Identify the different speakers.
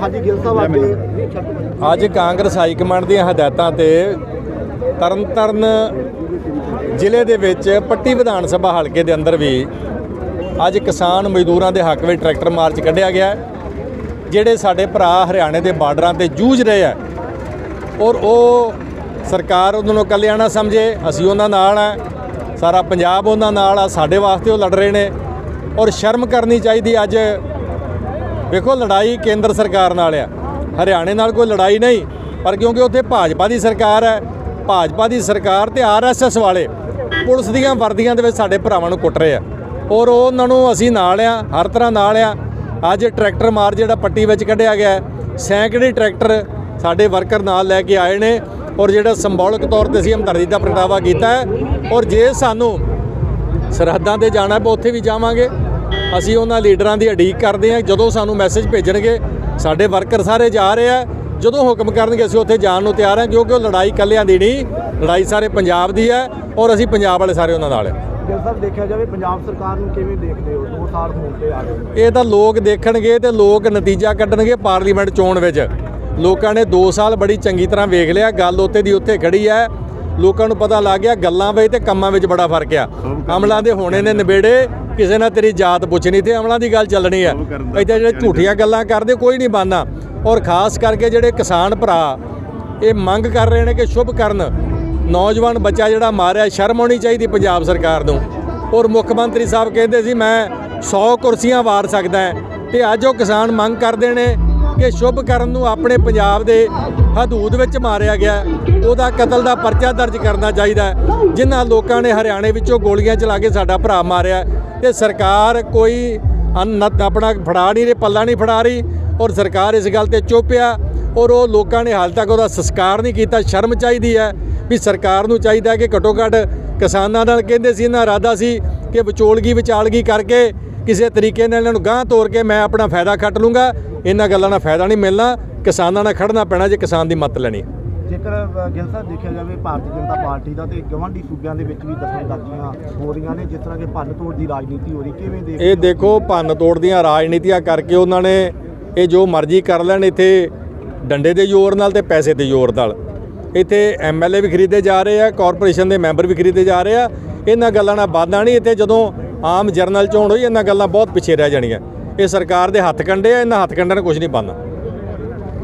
Speaker 1: ਹਾਂਜੀ ਗਿੱਲ ਸਾਹਿਬ ਅੱਜ
Speaker 2: ਅੱਜ ਕਾਂਗਰਸ ਹਾਈ ਕਮਾਂਡ ਦੀਆਂ ਹਦਾਇਤਾਂ ਤੇ ਤਰਨਤਾਰਨ ਜ਼ਿਲ੍ਹੇ ਦੇ ਵਿੱਚ ਪੱਟੀ ਵਿਧਾਨ ਸਭਾ ਹਲਕੇ ਦੇ ਅੰਦਰ ਵੀ ਅੱਜ ਕਿਸਾਨ ਮਜ਼ਦੂਰਾਂ ਦੇ ਹੱਕ ਵਿੱਚ ਟਰੈਕਟਰ ਮਾਰਚ ਕੱਢਿਆ ਗਿਆ। ਜਿਹੜੇ ਸਾਡੇ ਭਰਾ ਹਰਿਆਣੇ ਦੇ ਬਾਰਡਰਾਂ ਤੇ ਜੂਝ ਰਹੇ ਆ ਔਰ ਉਹ ਸਰਕਾਰ ਉਹਨਾਂ ਨੂੰ ਇਕੱਲਿਆਂ ਨਾ ਸਮਝੇ ਅਸੀਂ ਉਹਨਾਂ ਨਾਲ ਆ ਸਾਰਾ ਪੰਜਾਬ ਉਹਨਾਂ ਨਾਲ ਆ ਸਾਡੇ ਵਾਸਤੇ ਉਹ ਲੜ ਰਹੇ ਨੇ ਔਰ ਸ਼ਰਮ ਕਰਨੀ ਚਾਹੀਦੀ ਅੱਜ ਵੇਖੋ, ਲੜਾਈ ਕੇਂਦਰ ਸਰਕਾਰ ਨਾਲ ਆ। ਹਰਿਆਣੇ ਨਾਲ ਕੋਈ ਲੜਾਈ ਨਹੀਂ, ਪਰ ਕਿਉਂਕਿ ਉੱਥੇ ਭਾਜਪਾ ਦੀ ਸਰਕਾਰ ਹੈ, ਭਾਜਪਾ ਦੀ ਸਰਕਾਰ ਤੇ ਆਰਐਸਐਸ ਵਾਲੇ ਪੁਲਿਸ ਦੀਆਂ ਵਰਦੀਆਂ ਦੇ ਵਿੱਚ ਸਾਡੇ ਭਰਾਵਾਂ ਨੂੰ ਕੁੱਟ ਰਹੇ ਆ। ਔਰ ਉਹਨਾਂ ਨੂੰ ਅਸੀਂ ਨਾਲ ਆ, ਹਰ ਤਰ੍ਹਾਂ ਨਾਲ ਆ। ਅੱਜ ਟਰੈਕਟਰ ਮਾਰ ਜਿਹੜਾ ਪੱਟੀ ਵਿੱਚ ਕੱਢਿਆ ਗਿਆ ਸੈਂਕੜੇ ਟਰੈਕਟਰ ਸਾਡੇ ਵਰਕਰ ਨਾਲ ਲੈ ਕੇ ਆਏ ਨੇ ਔਰ ਜਿਹੜਾ ਸਿੰਬੋਲਿਕ ਤੌਰ ਤੇ ਅਸੀਂ ਹਮਦਰਦੀ ਦਾ ਪ੍ਰਗਟਾਵਾ ਕੀਤਾ ਹੈ। ਔਰ ਜੇ ਸਾਨੂੰ ਸਰਹੱਦਾਂ ਤੇ ਜਾਣਾ ਪਊ ਉੱਥੇ ਵੀ ਜਾਵਾਂਗੇ। ਅਸੀਂ ਉਹਨਾਂ ਲੀਡਰਾਂ ਦੀ ਉਡੀਕ ਕਰਦੇ ਹਾਂ। ਜਦੋਂ ਸਾਨੂੰ ਮੈਸੇਜ ਭੇਜਣਗੇ ਸਾਡੇ ਵਰਕਰ ਸਾਰੇ ਜਾ ਰਹੇ ਆ। ਜਦੋਂ ਹੁਕਮ ਕਰਨਗੇ ਅਸੀਂ ਉੱਥੇ ਜਾਣ ਨੂੰ ਤਿਆਰ ਹਾਂ ਕਿਉਂਕਿ ਉਹ ਲੜਾਈ ਇਕੱਲਿਆਂ ਦੀ ਨਹੀਂ ਲੜਾਈ ਸਾਰੇ ਪੰਜਾਬ ਦੀ ਹੈ ਔਰ ਅਸੀਂ ਪੰਜਾਬ ਵਾਲੇ ਸਾਰੇ ਉਹਨਾਂ ਨਾਲ ਹਾਂ।
Speaker 1: ਗਿੱਲ ਸਾਹਿਬ ਦੇਖਿਆ ਜਾਵੇ ਪੰਜਾਬ ਸਰਕਾਰ ਨੂੰ ਕਿਵੇਂ ਦੇਖਦੇ ਹੋ? ਦੋ ਸਾਲ ਹੋਣ ਤੇ ਆ ਗਏ।
Speaker 2: ਇਹ ਤਾਂ ਲੋਕ ਦੇਖਣਗੇ ਤੇ ਲੋਕ ਨਤੀਜਾ ਕੱਢਣਗੇ ਪਾਰਲੀਮੈਂਟ ਚੋਣ ਵਿੱਚ। ਲੋਕਾਂ ਨੇ 2 ਸਾਲ ਬੜੀ ਚੰਗੀ ਤਰ੍ਹਾਂ ਵੇਖ ਲਿਆ ਗੱਲ ਉੱਤੇ ਦੀ ਉੱਥੇ ਖੜੀ ਹੈ। ਲੋਕਾਂ ਨੂੰ ਪਤਾ ਲੱਗ ਗਿਆ ਗੱਲਾਂ ਵਿੱਚ ਤੇ ਕੰਮਾਂ ਵਿੱਚ ਬੜਾ ਫ਼ਰਕ ਆ। ਅਮਲਾਂ ਦੇ ਹੋਣੇ ਨੇ ਨਿਬੇੜੇ ਕਿਸੇ ਨਾਲ ਤੇਰੀ ਜਾਤ ਪੁੱਛਣੀ ਤੇ ਅਮਲਾਂ ਦੀ ਗੱਲ ਚੱਲਣੀ ਆ। ਇੱਥੇ ਜਿਹੜੇ ਝੂਠੀਆਂ ਗੱਲਾਂ ਕਰਦੇ ਕੋਈ ਨਹੀਂ ਬਾਨਾ ਔਰ ਖਾਸ ਕਰਕੇ ਜਿਹੜੇ ਕਿਸਾਨ ਭਰਾ ਇਹ ਮੰਗ ਕਰ ਰਹੇ ਨੇ ਕਿ ਸ਼ੁਭ ਕਰਨ। ਨੌਜਵਾਨ ਬੱਚਾ ਜਿਹੜਾ ਮਾਰਿਆ ਸ਼ਰਮ ਆਉਣੀ ਚਾਹੀਦੀ ਪੰਜਾਬ ਸਰਕਾਰ ਨੂੰ। ਔਰ ਮੁੱਖ ਮੰਤਰੀ ਸਾਹਿਬ ਕਹਿੰਦੇ ਸੀ ਮੈਂ 100 ਕੁਰਸੀਆਂ ਵਾਰ ਸਕਦਾ ਹੈ ਤੇ ਅੱਜ ਉਹ ਕਿਸਾਨ ਮੰਗ ਕਰਦੇ ਨੇ ਕਿ ਸ਼ੁਭ ਕਰਨ ਨੂੰ ਆਪਣੇ ਪੰਜਾਬ ਦੇ ਹਦੂਦ ਵਿੱਚ ਮਾਰਿਆ ਗਿਆ। ਉਹਦਾ ਕਤਲ ਦਾ ਪਰਚਾ ਦਰਜ ਕਰਨਾ ਚਾਹੀਦਾ ਜਿਨ੍ਹਾਂ ਲੋਕਾਂ ਨੇ ਹਰਿਆਣੇ ਵਿੱਚੋਂ ਗੋਲੀਆਂ ਚਲਾ ਕੇ ਸਾਡਾ ਭਰਾ ਮਾਰਿਆ ਤੇ ਸਰਕਾਰ ਕੋਈ ਅੰਨ ਆਪਣਾ ਫੜਾ ਨਹੀਂ ਰਹੀ, ਪੱਲਾ ਨਹੀਂ ਫੜਾ ਰਹੀ ਔਰ ਸਰਕਾਰ ਇਸ ਗੱਲ ਤੇ ਚੁੱਪ ਆ ਔਰ ਉਹ ਲੋਕਾਂ ਨੇ ਹਾਲ ਤੱਕ ਉਹਦਾ ਸੰਸਕਾਰ ਨਹੀਂ ਕੀਤਾ। ਸ਼ਰਮ ਚਾਹੀਦੀ ਹੈ ਵੀ ਸਰਕਾਰ ਨੂੰ ਚਾਹੀਦਾ ਕਿ ਘੱਟੋ ਘੱਟ ਕਿਸਾਨਾਂ ਨਾਲ ਕਹਿੰਦੇ ਸੀ, ਇਹਨਾਂ ਇਰਾਦਾ ਸੀ ਕਿ ਵਿਚੋਲਗੀ ਵਿਚਾਲਗੀ ਕਰਕੇ ਕਿਸੇ ਤਰੀਕੇ ਨਾਲ ਇਹਨਾਂ ਨੂੰ ਗਾਂਹ ਤੋਰ ਕੇ ਮੈਂ ਆਪਣਾ ਫਾਇਦਾ ਖੱਟ ਲੂੰਗਾ। ਇਹਨਾਂ ਗੱਲਾਂ ਨਾਲ ਫਾਇਦਾ ਨਹੀਂ ਮਿਲਣਾ। ਕਿਸਾਨਾਂ ਨਾਲ ਖੜਨਾ ਪੈਣਾ ਜੇ ਕਿਸਾਨ ਦੀ ਮੱਤ ਲੈਣੀ।
Speaker 1: ਜੇਕਰ ਗਿੱਲ ਸਾਹਿਬ ਦੇਖਿਆ ਜਾਵੇ ਭਾਰਤੀ ਜਨਤਾ ਪਾਰਟੀ ਦਾ ਤੇ ਗਵਾਂਢੀ ਸੂਬਿਆਂ ਦੇ ਵਿੱਚ ਵੀ ਦਖਲਅੰਦਾਜ਼ੀਆਂ ਹੋ ਰਹੀਆਂ ਨੇ ਜਿਸ ਤਰ੍ਹਾਂ ਕਿ ਭੰਨ ਤੋੜ ਦੀ ਰਾਜਨੀਤੀ ਹੋ ਰਹੀ ਕਿਵੇਂ ਦੇਖ
Speaker 2: ਇਹ ਦੇਖੋ ਭੰਨ ਤੋੜ ਦੀਆਂ ਰਾਜਨੀਤੀਆਂ ਕਰਕੇ ਉਹਨਾਂ ਨੇ ਇਹ ਜੋ ਮਰਜ਼ੀ ਕਰ ਲੈਣ ਇੱਥੇ ਡੰਡੇ ਦੇ ਜ਼ੋਰ ਨਾਲ ਤੇ ਪੈਸੇ ਦੇ ਜ਼ੋਰ ਨਾਲ। ਇੱਥੇ ਐਮਐਲਏ ਵੀ ਖਰੀਦੇ ਜਾ ਰਹੇ ਆ ਕਾਰਪੋਰੇਸ਼ਨ ਦੇ ਮੈਂਬਰ ਵੀ ਖਰੀਦੇ ਜਾ ਰਹੇ ਆ। ਇਹਨਾਂ ਗੱਲਾਂ ਨਾਲ ਬਾਧਾ ਨਹੀਂ। ਇੱਥੇ ਜਦੋਂ ਆਮ ਜਰਨਲ ਚੋਣ ਹੋਈ, ਇਹਨਾਂ ਗੱਲਾਂ ਬਹੁਤ ਪਿੱਛੇ ਰਹਿ ਜਾਣੀਆਂ। ਇਹ ਸਰਕਾਰ ਦੇ ਹੱਥ ਕੰਡੇ ਆ, ਇਹਨਾਂ ਹੱਥ ਕੰਡਿਆਂ ਨੂੰ ਕੁਝ ਨਹੀਂ ਬਣਨਾ।